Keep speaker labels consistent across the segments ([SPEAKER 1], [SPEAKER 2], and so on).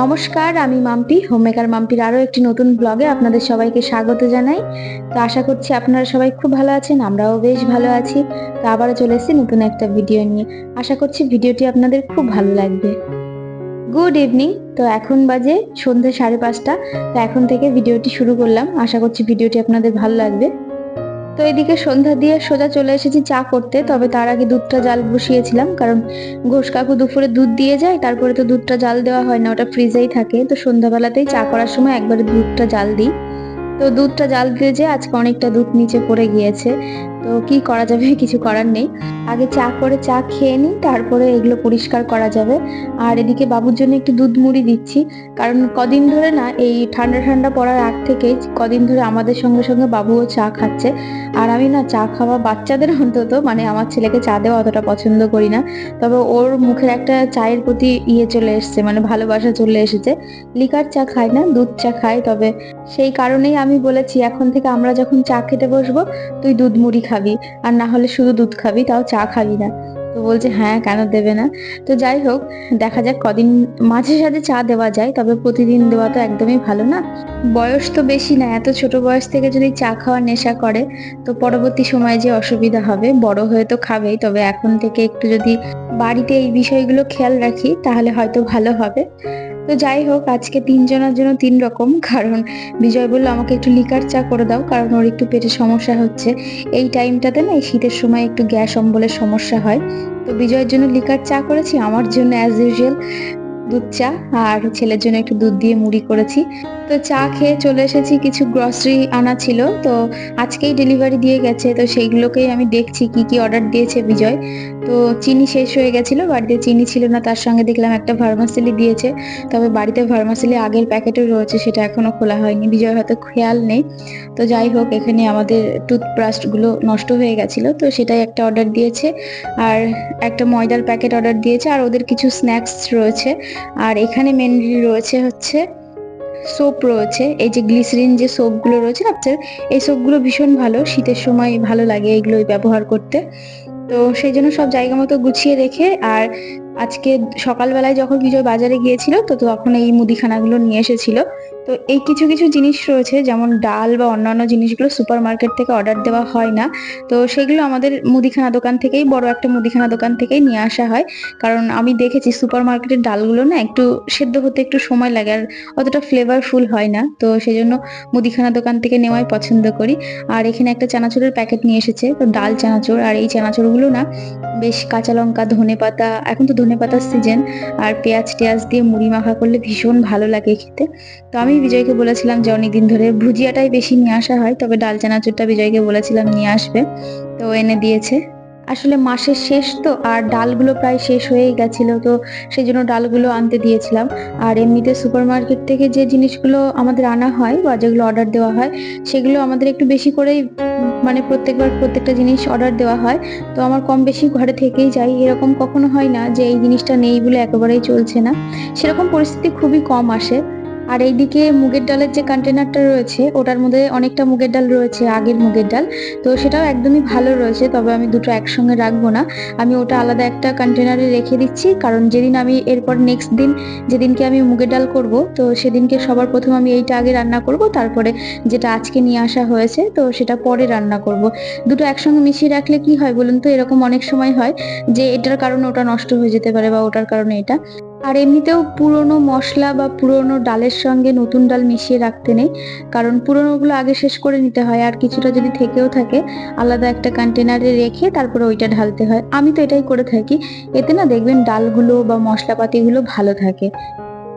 [SPEAKER 1] নমস্কার, আমি মাম্পি, হোমমেকার মাম্পির আরও একটি নতুন ব্লগে আপনাদের সবাইকে স্বাগত জানাই। তো আশা করছি আপনারা সবাই খুব ভালো আছেন, আমরাও বেশ ভালো আছি। তো আবারও চলে এসেছি নতুন একটা ভিডিও নিয়ে। আশা করছি ভিডিওটি আপনাদের খুব ভালো লাগবে। গুড ইভিনিং, তো এখন বাজে সন্ধ্যে সাড়ে পাঁচটা, তো এখন থেকে ভিডিওটি শুরু করলাম। আশা করছি ভিডিওটি আপনাদের ভালো লাগবে। তো এদিকে সন্ধ্যা দিয়ে সোজা চলে এসেছি চা করতে, তবে তার আগে দুধটা জাল বসিয়েছিলাম, কারণ ঘোষ কাকু দুপুরে দুধ দিয়ে যায়, তারপরে তো দুধটা জাল দেওয়া হয় না, ওটা ফ্রিজেই থাকে। তো সন্ধ্যাবেলাতেই চা করার সময় একবারে দুধটা জাল দিই। তো দুধটা জাল দিয়ে যে আজকে অনেকটা দুধ নিচে পড়ে গিয়েছে। তো কি করা যাবে? কিছু করার নেই। আগে চা করে চা খেয়ে নিই, তারপরে এগুলো পরিষ্কার করা যাবে। আর এদিকে বাবুর জন্য একটু দুধ মুড়ি দিচ্ছি। কারণ কদিন ধরে না, এই ঠান্ডা ঠান্ডা পড়ার আগ থেকে কদিন ধরে আমাদের সঙ্গে সঙ্গে বাবুও চা খাচ্ছে। আর আমি না চা খাওয়া বাচ্চাদের অন্তত মানে আমার ছেলেকে চা দেওয়া অতটা পছন্দ করি না। তবে ওর মুখের একটা চায়ের প্রতি ইয়ে চলে এসছে মানে ভালোবাসা চলে এসেছে। লিকার চা খায় না, দুধ চা খায় তবে সেই কারণেই আমি বলেছি, এখন থেকে আমরা যখন চা খেতে বসবো, তুই দুধ মুড়ি খাবি, আর না হলে শুধু দুধ খাবি, তাও চা খাবি না। তো বলছে হ্যাঁ কেন দেবে না? তো যাই হোক, দেখা যাক কদিন মাঝে সাঝে চা দেওয়া যায়, তবে প্রতিদিন দেওয়া তো একদমই ভালো না। বয়স তো বেশি না, এত ছোট বয়স থেকে যদি চা খাওয়ার নেশা করে, তো পরবর্তী সময়ে যে অসুবিধা হবে, বড় হয়ে তো খাবেই, তবে এখন থেকে একটু যদি বাড়িতে এই বিষয়গুলো খেয়াল রাখি, তাহলে হয়তো ভালো হবে। তো যাই হোক, আজকে তিনজনের জন্য তিন রকম, কারণ বিজয় বলল, আমাকে একটু লিকার চা করে দাও, কারণ ওর একটু পেটে সমস্যা হচ্ছে। এই টাইমটাতে না, এই শীতের সময় একটু গ্যাস অম্বলের সমস্যা হয়। তো বিজয়ের জন্য লিকার চা করেছি, আমার জন্য অ্যাজ ইউজুয়াল দুধ চা আর ছেলের জন্য একটু দুধ দিয়ে মুড়ি করেছি। তো চা খেয়ে চলে এসেছি, কিছু গ্রসারি আনা ছিল। তো আজকেই ডেলিভারি দিয়ে গেছে। তো সেইগুলোকেই আমি দেখছি কি কি অর্ডার দিয়েছে বিজয়। তো চিনি শেষ হয়ে গেছিল, বাড়িতে চিনি ছিল না, তার সঙ্গে দেখলাম একটা ভার্মাসিলি দিয়েছে। তবে বাড়িতে ভার্মাসিলি আগের প্যাকেটও রয়েছে, সেটা এখনও খোলা হয়নি। বিজয় হয়তো খেয়াল নেই। তো যাই হোক, এখানে আমাদের টুথব্রাশগুলো নষ্ট হয়ে গেছিল। তো সেটাই একটা অর্ডার দিয়েছে। আর একটা ময়দার প্যাকেট অর্ডার দিয়েছে। আর ওদের কিছু স্ন্যাক্স রয়েছে। আর এখানে মেনলি রয়েছে হচ্ছে সোপ রয়েছে। এই যে গ্লিসারিন যে সোপগুলো রয়েছে না এই সোপগুলো ভীষণ ভালো। শীতের সময় ভালো লাগে এগুলো ব্যবহার করতে। তো সেই জন্য সব জায়গা মতো গুছিয়ে রেখে আর আজকে সকালবেলায় যখন বিজয় বাজারে গিয়েছিল, তো তখন এই মুদিখানাগুলো নিয়ে এসেছিল। তো এই কিছু কিছু জিনিস রয়েছে, যেমন ডাল বা অন্যান্য জিনিসগুলো সুপার মার্কেট থেকে অর্ডার দেওয়া হয় না। তো সেগুলো আমাদের মুদিখানা দোকান থেকেই, বড় একটা মুদিখানা দোকান থেকেই নিয়ে আসা হয়। কারণ আমি দেখেছি সুপার মার্কেটের ডালগুলো না একটু সেদ্ধ হতে একটু সময় লাগে, আর অতটা ফ্লেভারফুল হয় না। তো সেই জন্য মুদিখানা দোকান থেকে নেওয়াই পছন্দ করি। আর এখানে একটা চানাচুরের প্যাকেট নিয়ে এসেছে, তো ডাল চানাচুর। আর এই চানাচুরগুলো না বেশ কাঁচা লঙ্কা ধনে পাতা এখন তো ধনে পাতার সিজন আর পেঁয়াজ টেয়াজ দিয়ে মুড়ি মাখা করলে ভীষণ ভালো লাগে খেতে। তো আমি বিজয়কে বলেছিলাম যে অনেকদিন ধরে ভুজিয়াটাই বেশি নিয়ে আসা হয়, তবে ডাল চানাচুরটা বিজয়কে বলেছিলাম নিয়ে আসবে। তো এনে দিয়েছে। আসলে মাসের শেষ তো, আর ডালগুলো প্রায় শেষ হয়েই গেছিল, তো সেই জন্য ডালগুলো আনতে দিয়েছিলাম। আর এমনিতে সুপার মার্কেট থেকে যে জিনিসগুলো আমাদের আনা হয় বা যেগুলো অর্ডার দেওয়া হয়, সেগুলো আমাদের একটু বেশি করেই মানে প্রত্যেকবার প্রত্যেকটা জিনিস অর্ডার দেওয়া হয়। তো আমার কম বেশি ঘরে থেকেই যাই। এরকম কখনো হয় না যে এই জিনিসটা নেই বলে একেবারেই চলছে না। সেরকম পরিস্থিতি খুবই কম আসে। আর এইদিকে মুগের ডালের যে কন্টেনারটা রয়েছে, ওটার মধ্যে অনেকটা মুগের ডাল রয়েছে, আগের মুগের ডাল। তো সেটাও একদমই ভালো রয়েছে, তবে আমি দুটো একসঙ্গে রাখব না। আমি ওটা আলাদা একটা কন্টেনারে রেখে দিচ্ছি, কারণ যেদিন আমি এরপর নেক্সট দিন যেদিনকে আমি মুগের ডাল করব, তো সেদিনকে সবার প্রথম আমি এইটা আগে রান্না করব, তারপরে যেটা আজকে নিয়ে আসা হয়েছে, তো সেটা পরে রান্না করব। দুটো একসঙ্গে মিশিয়ে রাখলে কি হয় বলুন তো? এরকম অনেক সময় হয় যে এটার কারণে ওটা নষ্ট হয়ে যেতে পারে বা ওটার কারণে এটা। আর এমনিতেও পুরনো মশলা বা পুরনো ডালের সঙ্গে নতুন ডাল মিশিয়ে রাখতে নেই, কারণ পুরনোগুলো আগে শেষ করে নিতে হয় আর কিছুটা যদি থেকেও থাকে, আলাদা একটা কন্টেনারে রেখে তারপরে ওইটা ঢালতে হয়। আমি তো এটাই করে থাকি। এতে না দেখবেন ডালগুলো বা মশলাপাতিগুলো ভালো থাকে।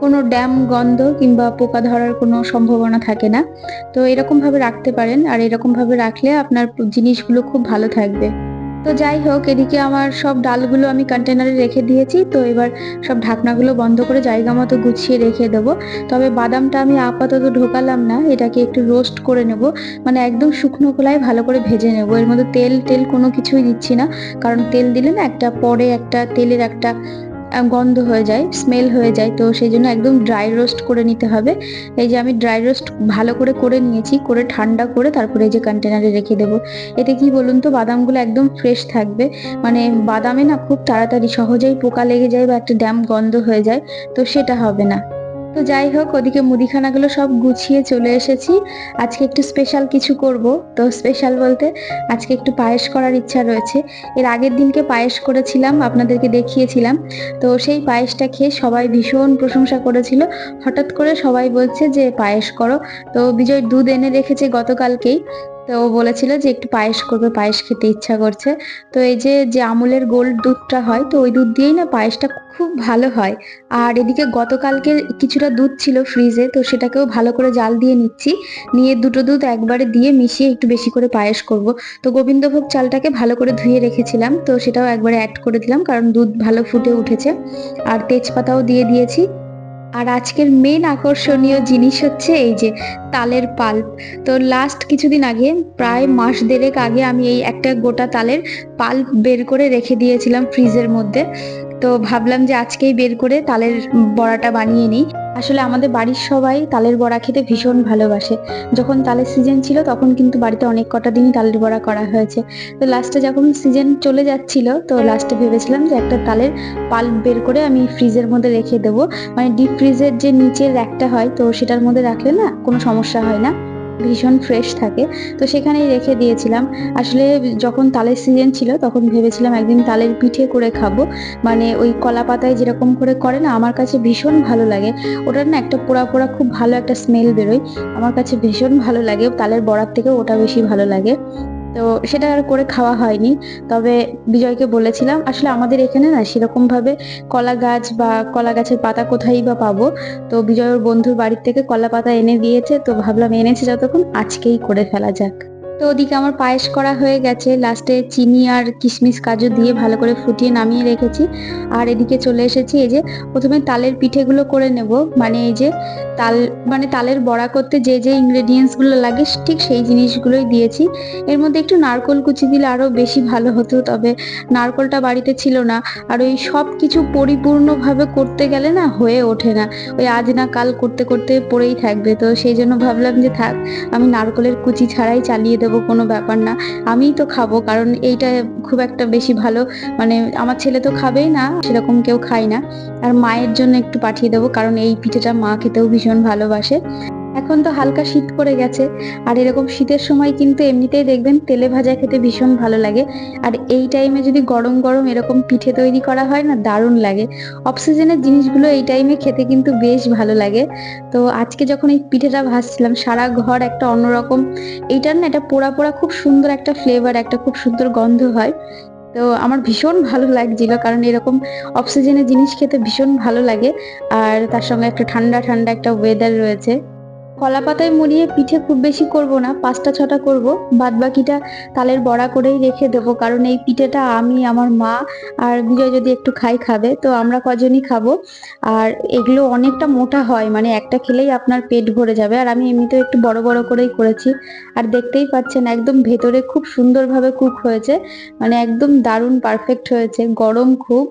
[SPEAKER 1] কোনো ড্যাম গন্ধ কিংবা পোকা ধরার কোনো সম্ভাবনা থাকে না। তো এরকমভাবে রাখতে পারেন আর এরকমভাবে রাখলে আপনার জিনিসগুলো খুব ভালো থাকবে। তো যাই হোক, এদিকে আমার সব ডালগুলো আমি কন্টেনারে রেখে দিয়েছি। তো এবার সব ঢাকনাগুলো বন্ধ করে জায়গা মতো গুছিয়ে রেখে দেব। তবে বাদামটা আমি আপাতত ঢোকালাম না, এটাকে একটু রোস্ট করে নেব। মানে একদম শুকনো খোলায় ভালো করে ভেজে নেব। এর মধ্যে তেল টেল কোনো কিছুই দিচ্ছি না। কারণ তেল দিলে না একটা পরে একটা, তেলের একটা গন্ধ হয়ে যায় স্মেল হয়ে যায়, তো সেই জন্য একদম ড্রাই রোস্ট করে নিতে হবে। এই যে আমি ড্রাই রোস্ট ভালো করে করে নিয়েছি, করে ঠান্ডা করে তারপরে এই যে কন্টেনারে রেখে দেবো। এতে কি বলুন তো, বাদামগুলো একদম ফ্রেশ থাকবে। মানে বাদামে না খুব তাড়াতাড়ি সহজেই পোকা লেগে যায় বা একটা ড্যাম গন্ধ হয়ে যায়, তো সেটা হবে না। তো যাই হোক, ওদিকে মুদিখানাগুলো সব গুছিয়ে চলে এসেছি। আজকে একটু স্পেশাল কিছু করব। তো স্পেশাল বলতে আজকে একটু পায়েস করার ইচ্ছা রয়েছে। এর আগের দিনকে পায়েস করেছিলাম, আপনাদেরকে দেখিয়েছিলাম। তো সেই পায়েসটা খেয়ে সবাই ভীষণ প্রশংসা করেছিল। হঠাৎ করে সবাই বলছে যে, পায়েস করো। তো বিজয় দুধ এনে রেখেছে গতকালকেই। তো ও বলেছিল যে একটু পায়েস করবে, পায়েস খেতে ইচ্ছা করছে। তো এই যে যে আমুলের গোল্ড দুধটা হয়, তো ওই দুধ দিয়েই না পায়েসটা খুব ভালো হয়। আর এদিকে গতকালকে কিছুটা দুধ ছিল ফ্রিজে, তো সেটাকেও ভালো করে জাল দিয়ে নিচ্ছি। নিয়ে দুটো দুধ একবারে দিয়ে মিশিয়ে একটু বেশি করে পায়েস করব। তো গোবিন্দভোগ চালটাকে ভালো করে ধুয়ে রেখেছিলাম, তো সেটাও একবারে অ্যাড করে দিলাম, কারণ দুধ ভালো ফুটে উঠেছে। আর তেজপাতাও দিয়ে দিয়েছি। আর আজকের মেন আকর্ষণীয় জিনিস হচ্ছে এই যে তালের পাল্প। তো লাস্ট কিছুদিন আগে, প্রায় মাস দেড়েক আগে আমি এই একটা গোটা তালের পাল্প বের করে রেখে দিয়েছিলাম ফ্রিজের মধ্যে। তো ভাবলাম যে আজকেই বের করে তালের বড়াটা বানিয়ে নিই। আসলে আমাদের বাড়ির সবাই তালের বড়া খেতে ভীষণ ভালোবাসে। যখন তালের সিজন ছিল, তখন কিন্তু বাড়িতে অনেক কটা দিনই তালের বড়া করা হয়েছে। তো লাস্টে যখন সিজন চলে যাচ্ছিল, তো লাস্টে ভেবেছিলাম যে একটা তালের পাল্প বের করে আমি ফ্রিজের মধ্যে রেখে দেবো। মানে ডিপ ফ্রিজের যে নিচের র্যাকটা হয়, তো সেটার মধ্যে রাখলে না কোনো সমস্যা হয় না। ভীষণ ফ্রেশ থাকে। তো সেখানেই রেখে দিয়েছিলাম। আসলে যখন তালের সিজন ছিল, তখন ভেবেছিলাম একদিন তালের পিঠে করে খাব। মানে ওই কলা পাতায় যেরকম করে করে না, আমার কাছে ভীষণ ভালো লাগে। ওটার না একটা পোড়া পোড়া খুব ভালো একটা স্মেল বেরোয়। আমার কাছে ভীষণ ভালো লাগে। তালের বড়ার থেকে ওটা বেশি ভালো লাগে। তো সেটা আর করে খাওয়া হয়নি। তবে বিজয়কে বলেছিলাম, আসলে আমাদের এখানে না সেরকম ভাবে কলা গাছ বা কলা গাছের পাতা কোথায় বা পাবো? তো বিজয়ের বন্ধুর বাড়ির থেকে কলা পাতা এনে দিয়েছে, তো ভাবলাম এনেছে যতক্ষণ, আজকেই করে ফেলা যাক। তো ওদিকে আমার পায়েস করা হয়ে গেছে। লাস্টে চিনি আর কিশমিশ কাজু দিয়ে ভালো করে ফুটিয়ে নামিয়ে রেখেছি। আর এদিকে চলে এসেছি এই যে প্রথমে তালের পিঠেগুলো করে নেব। মানে এই যে তাল মানে তালের বড়া করতে যে যে ইনগ্রেডিয়েন্টসগুলো লাগে, ঠিক সেই জিনিসগুলোই দিয়েছি। এর মধ্যে একটু নারকল কুচি দিলে আরও বেশি ভালো হতো, তবে নারকলটা বাড়িতে ছিল না। আর ওই সব কিছু পরিপূর্ণভাবে করতে গেলে না হয়ে ওঠে না। ওই আজ না কাল করতে করতে পড়েই থাকবে। তো সেই জন্য ভাবলাম যে থাক, আমি নারকলের কুচি ছাড়াই চালিয়ে দেবো। কোনো ব্যাপার না। আমিই তো খাব, কারণ এইটা খুব একটা বেশি ভালো। মানে আমার ছেলে তো খাবেই না, সেরকম কেউ খায় না। আর মায়ের জন্য একটু পাঠিয়ে দেবো, কারণ এই পিঠেটা মা খেতেও ভীষণ ভালোবাসে। এখন তো হালকা শীত পড়ে গেছে, আর এরকম শীতের সময় কিন্তু এমনিতেই দেখবেন তেলে ভাজা খেতে ভীষণ ভালো লাগে। আর এই টাইমে যদি গরম গরম এরকম পিঠে তৈরি করা হয় না, দারুণ লাগে। অক্সিজেনের জিনিসগুলো এই টাইমে খেতে কিন্তু বেশ ভালো লাগে। তো আজকে যখন এই পিঠেটা ভাজছিলাম, সারা ঘর একটা অন্যরকম, এইটার না এটা পোড়া পোড়া খুব সুন্দর একটা ফ্লেভার একটা খুব সুন্দর গন্ধ হয়। তো আমার ভীষণ ভালো লাগছিল, কারণ এরকম অক্সিজেনের জিনিস খেতে ভীষণ ভালো লাগে। আর তার সঙ্গে একটা ঠান্ডা ঠান্ডা একটা ওয়েদার রয়েছে। কলা পাতায় মুড়িয়ে পিঠে খুব বেশি করব না, পাঁচটা ছটা করব বাদ বাকিটা তালের বড়া করেই রেখে দেবো, কারণ এই পিঠেটা আমি, আমার মা আর বিজয় যদি একটু খাই খাবে, তো আমরা কজনই খাব। আর এগুলো অনেকটা মোটা হয় মানে একটা খেলেই আপনার পেট ভরে যাবে, আর আমি এমনিতেও একটু বড় বড় করেই করেছি। আর দেখতেই পাচ্ছেন, একদম ভেতরে খুব সুন্দরভাবে কুক হয়েছে মানে একদম দারুণ পারফেক্ট হয়েছে, গরম খুব।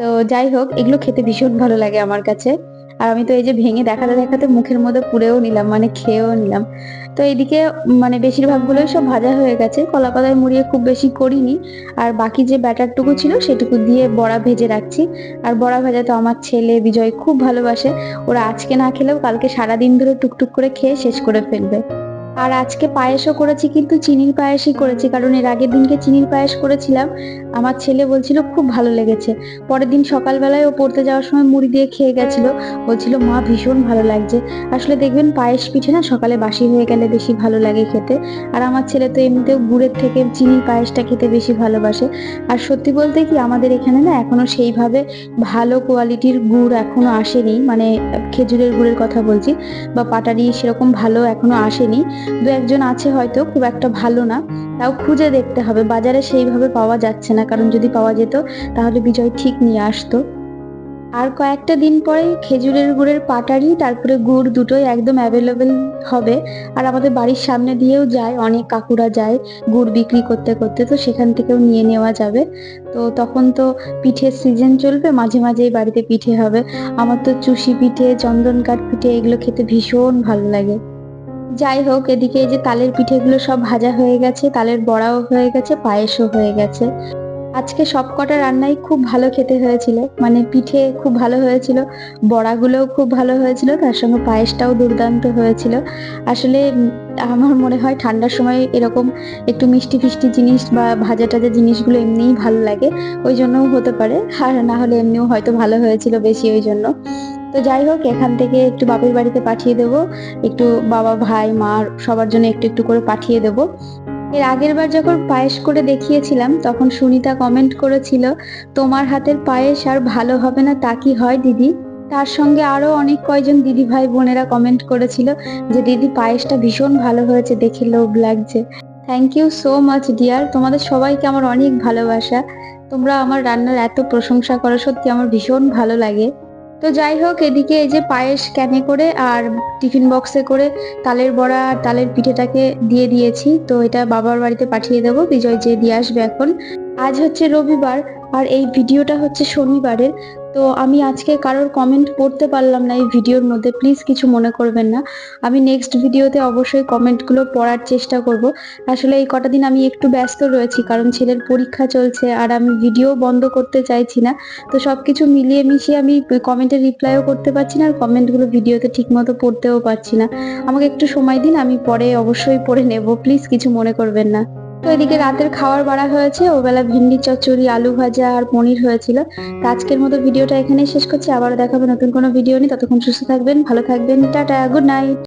[SPEAKER 1] তো যাই হোক, এগুলো খেতে ভীষণ ভালো লাগে আমার কাছে। আর আমি তো এই যে ভেঙে দেখাতে দেখাতে মুখের মধ্যে পুড়েও নিলাম মানে খেয়েও নিলাম। তো এইদিকে মানে বেশিরভাগগুলোই সব ভাজা হয়ে গেছে কলা পাতায় মুড়িয়ে খুব বেশি করিনি। আর বাকি যে ব্যাটারটুকু ছিল, সেটুকু দিয়ে বড়া ভেজে রাখছি। আর বড়া ভাজা তো আমার ছেলে বিজয় খুব ভালোবাসে। ওরা আজকে না খেলেও কালকে সারাদিন ধরে টুকটুক করে খেয়ে শেষ করে ফেলবে। আর আজকে পায়েসও করেছি কিন্তু চিনির পায়েসই করেছি। কারণ এর আগের দিনকে চিনির পায়েস করেছিলাম। আমার ছেলে বলছিল খুব ভালো লেগেছে। পরের দিন সকালবেলায় ও পড়তে যাওয়ার সময় মুড়ি দিয়ে খেয়ে গেছিল। বলছিল মা ভীষণ ভালো লাগছে। আসলে দেখবেন পায়েস পিঠে না সকালে বাসি হয়ে গেলে বেশি ভালো লাগে খেতে। আর আমার ছেলে তো এমনিতেও গুড়ের থেকে চিনির পায়েসটা খেতে বেশি ভালোবাসে। আর সত্যি বলতে কি আমাদের এখানে না এখনও সেইভাবে ভালো কোয়ালিটির গুড় এখনও আসেনি। মানে খেজুরের গুড়ের কথা বলছি বা পাটারি সেরকম ভালো এখনও আসেনি। দু একজন আছে হয়তো, খুব একটা ভালো না। তাও খুঁজে দেখতে হবে। বাজারে সেইভাবে পাওয়া যাচ্ছে না। কারণ যদি পাওয়া যেত, তাহলে বিজয় ঠিক নিয়ে আসতো। আর কয়েকটা দিন পরে খেজুরের গুড়ের পাটারি, তারপরে গুড় দুটোই একদম অ্যাভেলেবেল হবে। আর আমাদের বাড়ির সামনে দিয়েও যায়। অনেক কাকুরা যায় গুড় বিক্রি করতে করতে। তো সেখান থেকেও নিয়ে নেওয়া যাবে। তো তখন তো পিঠের সিজন চলবে। মাঝে মাঝেই বাড়িতে পিঠে হবে। আমার তো চুষি পিঠে চন্দন কাঠ পিঠে, এগুলো খেতে ভীষণ ভালো লাগে। যাই হোক, এদিকে এই যে তালের পিঠেগুলো সব ভাজা হয়ে গেছে, তালের বড়াও হয়ে গেছে, পায়েসও হয়ে গেছে। আজকে সব কটা রান্নাই খুব ভালো খেতে হয়েছিল মানে পিঠে খুব ভালো হয়েছিল, বড়াগুলোও খুব ভালো হয়েছিল, তার সঙ্গে পায়েসটাও দুর্দান্ত হয়েছিল। আসলে আমার মনে হয় ঠান্ডার সময় এরকম একটু মিষ্টি ফিষ্টি জিনিস বা ভাজা টাজা জিনিসগুলো এমনিই ভালো লাগে, ওই জন্যও হতে পারে, আর না হলে এমনিও হয়তো ভালো হয়েছিল বেশি ওই জন্য। তো যাই হোক, এখান থেকে একটু বাপের বাড়িতে পাঠিয়ে দেবো। একটু বাবা, ভাই, মা সবার জন্য একটু একটু করে পাঠিয়ে দেবো। এর আগের বার যখন পায়েস করে দেখিয়েছিলাম, তখন সুনিতা কমেন্ট করেছিল, তোমার হাতের পায়েস আর ভালো হবে না, তা কি হয় দিদি? তার সঙ্গে আরও অনেক কয়জন দিদি ভাই বোনেরা কমেন্ট করেছিল, যে দিদি, পায়েসটা ভীষণ ভালো হয়েছে, দেখে লোভ লাগছে। Thank you so much dear তোমাদের সবাইকে আমার অনেক ভালোবাসা। তোমরা আমার রান্নার এত প্রশংসা করো, সত্যি আমার ভীষণ ভালো লাগে। তো যাই হোক, এদিকে এই যে পায়েস ক্যানে করে আর টিফিন বক্সে করে তালের বড়া আর তালের পিঠেটাকে দিয়ে দিয়েছি। তো এটা বাবার বাড়িতে পাঠিয়ে দেবো। বিজয় যে দিয়ে আসবে এখন। আজ হচ্ছে রবিবার আর এই ভিডিওটা হচ্ছে শনিবারের। তো আমি আজকে কারোর কমেন্ট পড়তে পারলাম না এই ভিডিওর মধ্যে। প্লিজ কিছু মনে করবেন না। আমি নেক্সট ভিডিওতে অবশ্যই কমেন্টগুলো পড়ার চেষ্টা করব। আসলে এই কটা দিন আমি একটু ব্যস্ত রয়েছি, কারণ ছেলের পরীক্ষা চলছে আর আমি ভিডিও বন্ধ করতে চাইছি না। তো সব কিছু মিলিয়ে মিশিয়ে আমি কমেন্টের রিপ্লাইও করতে পারছি না আর কমেন্টগুলো ভিডিওতে ঠিকমতো পড়তেও পারছি না। আমাকে একটু সময় দিন, আমি পরে অবশ্যই পড়ে নেব। প্লিজ কিছু মনে করবেন না। তো এদিকে রাতের খাওয়ার বাড়া হয়েছে, ওবেলা ভিন্ডি, চচ্চড়ি, আলু ভাজা আর পনির হয়েছিল। তো আজকের মতো ভিডিওটা এখানেই শেষ করছি, আবারও দেখাবো নতুন কোনো ভিডিও নিয়ে। ততক্ষণ সুস্থ থাকবেন, ভালো থাকবেন, টাটা, গুড নাইট।